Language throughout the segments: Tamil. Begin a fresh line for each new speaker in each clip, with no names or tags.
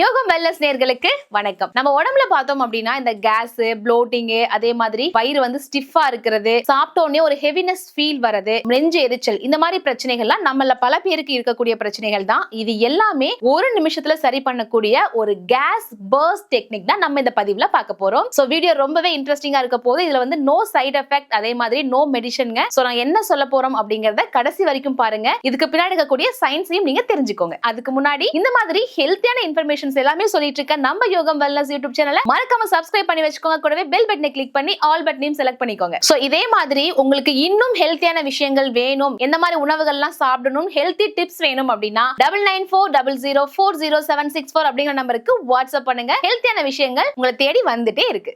யோகம் வெல்லஸ் நேர்களுக்கு வணக்கம். நம்ம உடம்புல பார்த்தோம் அப்படின்னா இந்த கேஸ் ப்ளோட்டிங் அதே மாதிரி வயிறு வந்து ஸ்டிஃபா இருக்கிறது சாப்பிட்டோன்னே ஒரு ஹெவினஸ் ஃபீல் வரது நெஞ்சு எரிச்சல் இந்த மாதிரி பிரச்சனைகள்லாம் நம்மள பல பேருக்கு இருக்கக்கூடிய பிரச்சனைகள் தான். இது எல்லாமே ஒரு நிமிஷத்துல சரி பண்ணக்கூடிய ஒரு கேஸ் பர்ஸ்ட் டெக்னிக் தான் நம்ம இந்த பதிவுல பார்க்க போறோம். ஸோ வீடியோ ரொம்பவே இன்ட்ரெஸ்டிங்கா இருக்க போது இதுல வந்து நோ சைடு எஃபெக்ட் அதே மாதிரி நோ மெடிஷன்ங்க ஸோ நான் என்ன சொல்ல போறோம் அப்படிங்கறத கடைசி வரைக்கும் பாருங்க. இதுக்கு பின்னாடி இருக்கக்கூடிய சயின்ஸையும் நீங்க தெரிஞ்சுக்கோங்க. அதுக்கு முன்னாடி இந்த மாதிரி ஹெல்த்தியான இன்ஃபர்மேஷன் இன்ஃபர்மேஷன்ஸ் எல்லாமே சொல்லிட்டு இருக்க நம்ம யோகம் வெல்னஸ் யூடியூப் சேனலை மறக்காம சப்ஸ்கிரைப் பண்ணி வச்சுக்கோங்க. கூடவே பெல் பட்டனை கிளிக் பண்ணி ஆல் பட்டனையும் செலக்ட் பண்ணிக்கோங்க. சோ இதே மாதிரி உங்களுக்கு இன்னும் ஹெல்த்தியான விஷயங்கள் வேணும் எந்த மாதிரி உணவுகள்லாம் சாப்பிடணும் ஹெல்த்தி டிப்ஸ் வேணும் அப்படின்னா double nine four double zero four zero seven six four அப்படிங்கிற நம்பருக்கு வாட்ஸ்அப் பண்ணுங்க ஹெல்த்தியான விஷயங்கள் உங்களை தேடி வந்துட்டே இருக்கு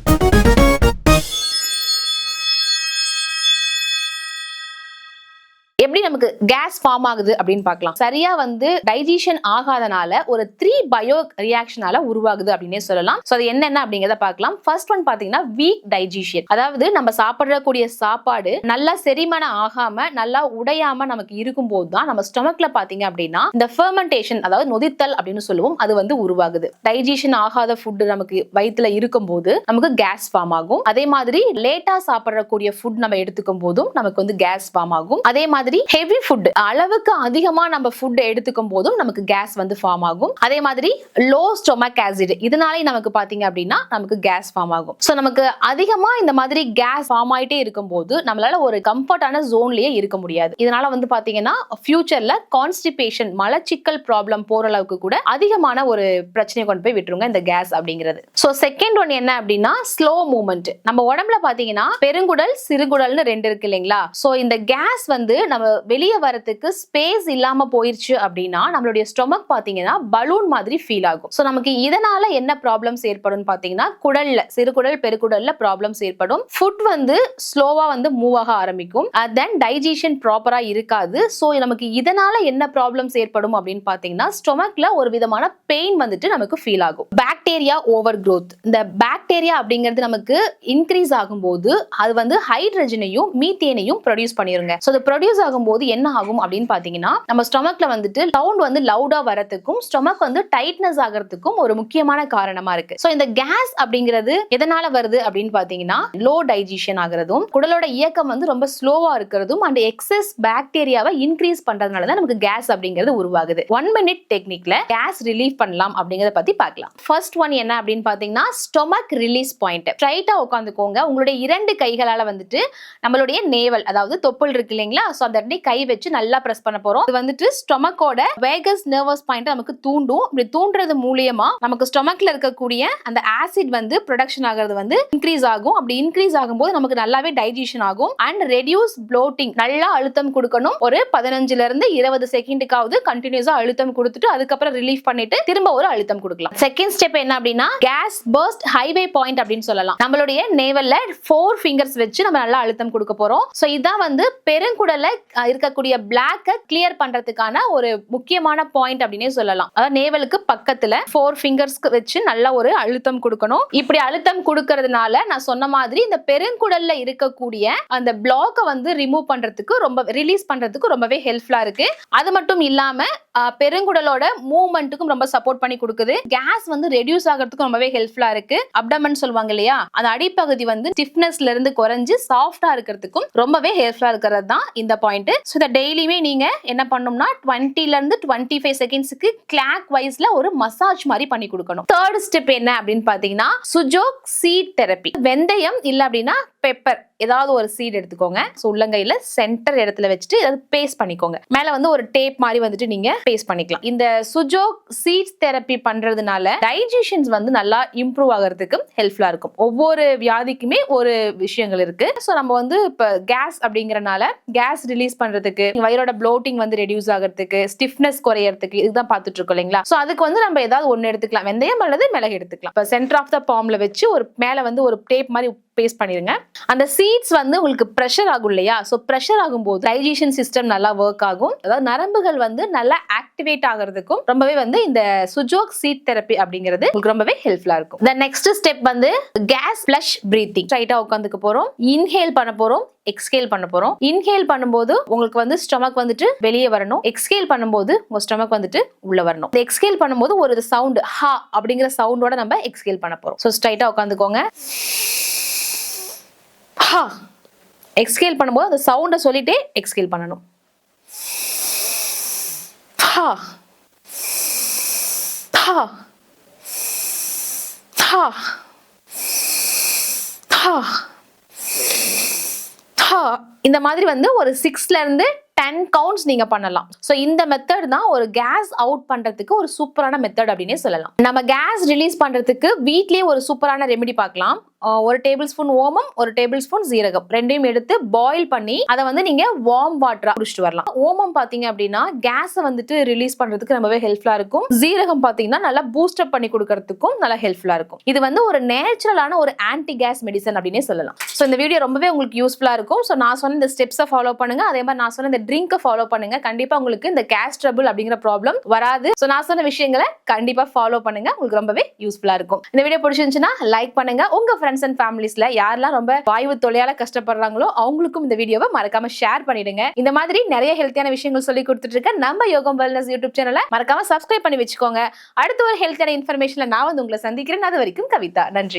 எப்படி நமக்கு கேஸ் ஃபார்ம் ஆகுது அப்படின்னு பார்க்கலாம். சரியா வந்து டைஜஷன் ஆகாதனால ஒரு த்ரீ பயோ ரியாக்ஷனால உருவாகுது அப்படின்னே சொல்லலாம். ஸோ அது என்னென்ன அப்படிங்கிறத பார்க்கலாம். ஃபர்ஸ்ட் ஒன் பார்த்தீங்கன்னா வீக் டைஜஷன் அதாவது நம்ம சாப்பிடக்கூடிய சாப்பாடு நல்லா செரிமானம் ஆகாம நல்லா உடையாம நமக்கு இருக்கும்போது தான் நம்ம ஸ்டொமக்ல பார்த்தீங்க அப்படின்னா இந்த ஃபெர்மெண்டேஷன் அதாவது நொதித்தல் அப்படின்னு சொல்லுவோம் அது வந்து உருவாகுது. டைஜஷன் ஆகாத ஃபுட் நமக்கு வயிற்றுல இருக்கும்போது நமக்கு கேஸ் ஃபார்ம் ஆகும். அதே மாதிரி லேட்டா சாப்பிடக்கூடிய ஃபுட் நம்ம எடுத்துக்கும் போதும் நமக்கு வந்து கேஸ் ஃபார்ம் ஆகும். அதே மாதிரி ஹெவி ஃபுட் அளவுக்கு அதிகமா நம்ம ஃபுட் எடுத்துக்கும் போதும் நமக்கு கேஸ் வந்து ஃபார்ம் ஆகும். அதே மாதிரி லோ ஸ்டொமக் ஆசிட் இதனாலே நமக்கு பாத்தீங்க அப்படின்னா நமக்கு கேஸ் ஃபார்ம் ஆகும். ஸோ நமக்கு அதிகமா இந்த மாதிரி கேஸ் ஃபார்ம் ஆயிட்டே இருக்கும்போது நம்மளால ஒரு கம்ஃபர்டான ஜோன்லயே இருக்க முடியாது. இதனால வந்து பாத்தீங்கன்னா ஃபியூச்சர்ல கான்ஸ்டிபேஷன் மலச்சிக்கல் ப்ராப்ளம் போற அளவுக்கு கூட அதிகமான ஒரு பிரச்சனையை கொண்டு போய் விட்டுருங்க இந்த கேஸ் அப்படிங்கிறது. ஸோ செகண்ட் ஒன் என்ன அப்படின்னா ஸ்லோ மூமெண்ட் நம்ம உடம்புல பாத்தீங்கன்னா பெருங்குடல் சிறுகுடல்னு ரெண்டு இருக்கு இல்லைங்களா? ஸோ இந்த கேஸ் வந்து நம்ம வெளியே வரத்துக்கு ஸ்பேஸ் இல்லாம போயிருச்சு அப்படின்னா நம்மளுடைய ஸ்டொமக் பாத்தீங்கன்னா பலூன் மாதிரி ஃபீல் ஆகும். ஸோ நமக்கு இதனால என்ன ப்ராப்ளம்ஸ் ஏற்படும் பாத்தீங்கன்னா குடல்ல சிறுகுடல் பெருக்குடல்ல ப்ராப்ளம்ஸ் ஏற்படும். ஃபுட் வந்து ஸ்லோவா வந்து மூவ் ஆக ஆரம்பிக்கும். தென் டைஜஷன் ப்ராப்பரா இருக்காது. ஸோ நமக்கு இதனால என்ன ப்ராப்ளம்ஸ் ஏற்படும் அப்படின்னு பாத்தீங்கன்னா ஸ்டொமக்ல ஒரு விதமான பெயின் வந்துட்டு நமக்கு ஃபீல் ஆகும். பாக்டீரியா ஓவர் க்ரோத் இந்த பாக்டீரியா அப்படிங்கிறது நமக்கு இன்க்ரீஸ் ஆகும்போது அது வந்து ஹைட்ரஜனையும் மீத்தேனையும் ப்ரொடியூஸ் பண்ணிருங்க. ஸோ அது ப்ரொடியூஸ் ஆகும்போது என்ன ஆகும் அப்படின்னு பாத்தீங்கன்னா நம்ம ஸ்டொமக்ல வந்துட்டு சவுண்ட் வந்து லவுடா வரதுக்கும் ஸ்டொமக் வந்து டைட்னஸ் ஆகிறதுக்கும் ஒரு முக்கியமான காரணமா இருக்கு. ஸோ இந்த கேஸ் அப்படிங்கிறது எதனால வருது அப்படின்னு பாத்தீங்கன்னா லோ டைஜஷன் ஆகுறதும் குடலோட இயக்கம் வந்து ரொம்ப ஸ்லோவா இருக்கிறதும் அண்ட் எக்ஸஸ் பாக்டீரியாவை இன்க்ரீஸ் பண்றதுனால தான் நமக்கு கேஸ் அப்படிங்கிறது உருவாகுது. ஒன் மினிட் டெக்னிக்ல கேஸ் ரிலீஃப் பண்ணலாம் அப்படிங்கறத பத்தி பார்க்கலாம் ஃபர்ஸ்ட் ஒன் என்ன அப்படின்னு பாத்தீங்கன்னா ஸ்டொமக் ரிலீஸ் பாயிண்ட் ஸ்ட்ரைட்டா உட்காந்துக்கோங்க. உங்களுடைய இரண்டு கைகளால வந்துட்டு நம்மளுடைய நேவல் அதாவது தொப்புள் இருக்கு இல்லைங்களா? ஸோ அந்த தட்டி கை வச்சு நல்லா பிரஸ் பண்ண போறோம். இது வந்துட்டு ஸ்டொமக்கோட வேகஸ் நர்வஸ் பாயிண்ட் நமக்கு தூண்டும். இப்படி தூண்டுறது மூலியமா நமக்கு ஸ்டொமக்ல இருக்கக்கூடிய அந்த ஆசிட் வந்து ப்ரொடக்ஷன் ஆகிறது வந்து இன்க்ரீஸ் ஆகும். அப்படி இன்க்ரீஸ் ஆகும்போது நமக்கு நல்லாவே டைஜஷன் ஆகும். அண்ட் ரெடியூஸ் ப்ளோட்டிங் நல்லா அழுத்தம் கொடுக்கணும். ஒரு பதினஞ்சுல இருந்து இருபது செகண்டுக்காவது கண்டினியூஸா அழுத்தம் கொடுத்துட்டு அதுக்கப்புறம் ரிலீஃப் பண்ணிட்டு திரும்ப ஒரு அழுத்தம் கொடுக்கலாம். செகண்ட் ஸ்டெப் என்ன அப்படின்னா கேஸ் பர்ஸ்ட் ஹைவே பாயிண்ட் அப்படின்னு சொல்லலாம். நம்மளுடைய நேவல்ல ஃபோர் ஃபிங்கர்ஸ் வச்சு நம்ம நல்லா அழுத்தம் கொடுக்க போறோம். ஸோ இதான் வந்து பெருங்குடல இருக்கக்கூடிய பிளாக்கை கிளியர் பண்றதுக்கான ஒரு முக்கியமான பாயிண்ட் அப்படின்னே சொல்லலாம். அதாவது நேவலுக்கு பக்கத்துல ஃபோர் ஃபிங்கர்ஸ்க்கு வச்சு நல்லா ஒரு அழுத்தம் கொடுக்கணும். இப்படி அழுத்தம் கொடுக்கறதுனால நான் சொன்ன மாதிரி இந்த பெருங்குடல்ல இருக்கக்கூடிய அந்த பிளாக்கை வந்து ரிமூவ் பண்றதுக்கு ரொம்ப ரிலீஸ் பண்றதுக்கு ரொம்பவே ஹெல்ப்ஃபுல்லா இருக்கு. அது மட்டும் இல்லாம பெருங்குடலோட மூவ்மெண்ட்டுக்கும் ரொம்ப சப்போர்ட் பண்ணி கொடுக்குது. கேஸ் வந்து ரெடியூஸ் ஆகிறதுக்கும் ரொம்பவே ஹெல்ப்ஃபுல்லா இருக்கு. அப்டமன் சொல்லுவாங்க இல்லையா? அந்த அடிப்பகுதி வந்து ஸ்டிஃப்னஸ்ல இருந்து குறைஞ்சு சாஃப்டா இருக்கிறதுக்கும் ரொம்பவே ஹெல்ப்ஃபுல்லா இருக்கிறது தான் இந்த பாயிண்ட் ஸோ இதை டெய்லியுமே நீங்க என்ன பண்ணணும்னா டுவெண்ட்டில இருந்து டுவெண்ட்டி ஃபைவ் செகண்ட்ஸ்க்கு கிளாக் வைஸ்ல ஒரு மசாஜ் மாதிரி பண்ணி கொடுக்கணும். தேர்ட் ஸ்டெப் என்ன அப்படின்னு பாத்தீங்கன்னா சுஜோக் சீட் தெரப்பி வெந்தயம் இல்ல அப்படின்னா பெப்பர் ஏதாவது ஒரு சீட் எடுத்துக்கோங்க. ஸோ உள்ளங்கையில சென்டர் இடத்துல வச்சுட்டு ஏதாவது பேஸ்ட் பண்ணிக்கோங்க. மேல வந்து ஒரு டேப் மாதிரி வந்துட்டு நீங்க பேஸ்ட் பண்ணிக்கலாம். இந்த சுஜோக் சீட்ஸ் தெரப்பி பண்றதுனால டைஜஷன்ஸ் வந்து நல்லா இம்ப்ரூவ் ஆகிறதுக்கு ஹெல்ப்ஃபுல்லா இருக்கும். ஒவ்வொரு வியாதிக்குமே ஒரு விஷயங்கள் இருக்கு. ஸோ நம்ம வந்து இப்போ கேஸ் அப்படிங்கறனால கேஸ் ரிலீஸ் பண்றதுக்கு வயிறோட ப்ளோட்டிங் வந்து ரெடியூஸ் ஆகிறதுக்கு ஸ்டிஃப்னஸ் குறையறதுக்கு இதுதான் பார்த்துட்டு இருக்கோம் இல்லைங்களா? ஸோ அதுக்கு வந்து நம்ம ஏதாவது ஒன்று எடுத்துக்கலாம். வெந்தயம் அல்லது மிளகு எடுத்துக்கலாம். இப்போ சென்டர் ஆஃப் த பாம்ல வச்சு ஒரு மேல வந்து ஒரு டேப் மாதிரி பேஸ்ட் பண்ணிடுங்க. அந்த சீட்ஸ் வந்து உங்களுக்கு ப்ரெஷர் ஆகும் இல்லையா? ஸோ ப்ரெஷர் ஆகும்போது டைஜஷன் சிஸ்டம் நல்லா ஒர்க் ஆகும். அதாவது நரம்புகள் வந்து நல்லா ஆக்டிவேட் ஆகிறதுக்கும் ரொம்பவே வந்து இந்த சுஜோக் சீட் தெரப்பி அப்படிங்கிறது உங்களுக்கு ரொம்பவே ஹெல்ப்ஃபுல்லா இருக்கும். த நெக்ஸ்ட் ஸ்டெப் வந்து கேஸ் ஃபிளஷ் பிரீத்திங் ஸ்ட்ரைட்டா உட்காந்துக்க போறோம். இன்ஹேல் பண்ண போறோம். எக்ஸ்கேல் பண்ண போறோம். இன்ஹேல் பண்ணும்போது உங்களுக்கு வந்து ஸ்டொமக் வந்துட்டு வெளியே வரணும். எக்ஸ்கேல் பண்ணும்போது உங்க ஸ்டொமக் வந்துட்டு உள்ள வரணும். எக்ஸ்கேல் பண்ணும்போது ஒரு சவுண்ட் ஹா அப்படிங்கிற சவுண்டோட நம்ம எக்ஸ்கேல் பண்ண போறோம். ஸோ ஸ்ட்ரைட்டா உட்காந்துக்கோங்க ஹா எக்ஸ்கேல் பண்ணும்போது அந்த சவுண்டை சொல்லிட்டே எக்ஸ்கேல் பண்ணணும். ஹா ஹா ஹா ஹா ஹா இந்த மாதிரி வந்து ஒரு சிக்ஸ்ல இருந்து டென் கவுண்ட்ஸ் நீங்க பண்ணலாம். ஸோ இந்த மெத்தட் தான் ஒரு கேஸ் அவுட் பண்றதுக்கு ஒரு சூப்பரான மெத்தட் அப்படின்னே சொல்லலாம். நம்ம கேஸ் ரிலீஸ் பண்றதுக்கு வீட்லயே ஒரு சூப்பரான ரெமெடி பார்க்கலாம். ஒரு டேபிள் ஸ்பூன் ஓமம் ஒரு டேபிள் ஸ்பூன் ஜீரகம் ரெண்டையும் எடுத்து பாயில் பண்ணி அதை வந்து நீங்க வார்ம் வாட்டரா குடிச்சிட்டு வரலாம். ஓமம் பாத்தீங்க அப்படின்னா கேஸை வந்துட்டு ரிலீஸ் பண்றதுக்கு ரொம்பவே ஹெல்ப்ஃபுல்லா இருக்கும். ஜீரகம் பாத்தீங்கன்னா நல்லா பூஸ்டப் பண்ணி கொடுக்கறதுக்கும் நல்லா ஹெல்ப்ஃபுல்லா இருக்கும். இது வந்து ஒரு நேச்சுரலான ஒரு ஆன்டி கேஸ் மெடிசன் அப்படின்னே சொல்லலாம். ஸோ இந்த வீடியோ ரொம்பவே உங்களுக்கு யூஸ்ஃபுல்லா இருக்கும். ஸோ நான் சொன்ன இந்த ஸ்டெப்ஸை ஃபாலோ பண்ணுங்க. அதே மாதிரி நான் சொன்ன இந்த ட்ரிங்கை ஃபாலோ பண்ணுங்க. கண்டிப்பா உங்களுக்கு இந்த கேஸ் ட்ரபிள் அப்படிங்கிற ப்ராப்ளம் வராது. ஸோ நான் சொன்ன விஷயங்களை கண்டிப்பா ஃபாலோ பண்ணுங்க. உங்களுக்கு ரொம்பவே யூஸ்ஃபுல்லா இருக்கும். இந்த வீடியோ பிடிச்சிருந்துச்சுன்னா லைக் பண்ணுங்க. உங்க ஃப்ரெண்ட்ஸ் அண்ட் ஃபேமிலிஸ்ல யாரெல்லாம் ரொம்ப வாய்வு தொலையால கஷ்டப்படுறாங்களோ அவங்களுக்கும் இந்த வீடியோவை மறக்காம ஷேர் பண்ணிடுங்க. இந்த மாதிரி நிறைய ஹெல்த்தியான விஷயங்கள் சொல்லி கொடுத்துட்டு இருக்க நம்ம யோகம் வெல்னஸ் யூடியூப் சேனலை மறக்காம சப்ஸ்கிரைப் பண்ணி வச்சுக்கோங்க. அடுத்த ஒரு ஹெல்த்தியான இன்ஃபர்மேஷன்ல நான் வந்து உங்களை சந்திக்கிறேன். அது வரைக்கும் கவிதா. நன்றி.